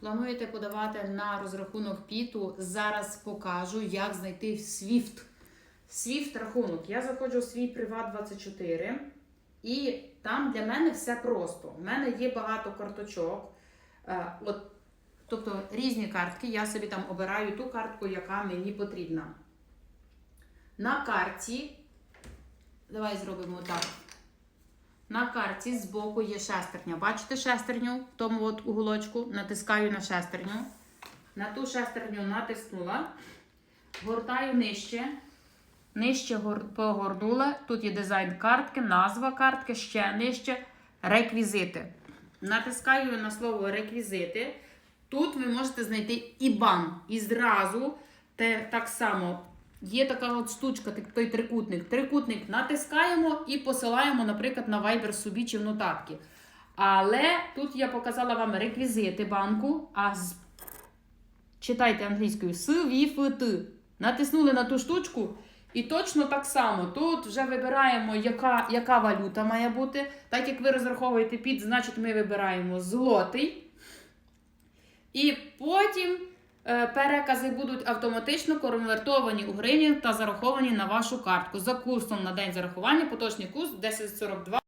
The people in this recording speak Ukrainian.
плануєте подавати на розрахунок піту, зараз покажу, як знайти SWIFT. SWIFT рахунок. Я заходжу в свій Приват 24 і там для мене все просто. У мене є багато карточок. Е, От, тобто різні картки. Я собі там обираю ту картку, яка мені потрібна. На карті. Давай зробимо так. На карті збоку є шестерня. Бачите шестерню в тому от уголочку? Натискаю на шестерню. На ту шестерню натиснула. Гортаю нижче. Нижче погорнула. Тут є дизайн картки, назва картки, ще нижче реквізити. Натискаю на слово реквізити. Тут ви можете знайти IBAN. І зразу те, так само є така от штучка, той трикутник. Трикутник натискаємо і посилаємо, наприклад, на Viber собі чи в нотатки. Але тут я показала вам реквізити банку, а з... читайте англійською SWIFT. Натиснули на ту штучку. І точно так само тут вже вибираємо, яка, яка валюта має бути. Так як ви розраховуєте під, значить ми вибираємо злотий. І потім перекази будуть автоматично конвертовані у гривні та зараховані на вашу картку. За курсом на день зарахування поточний курс 1042.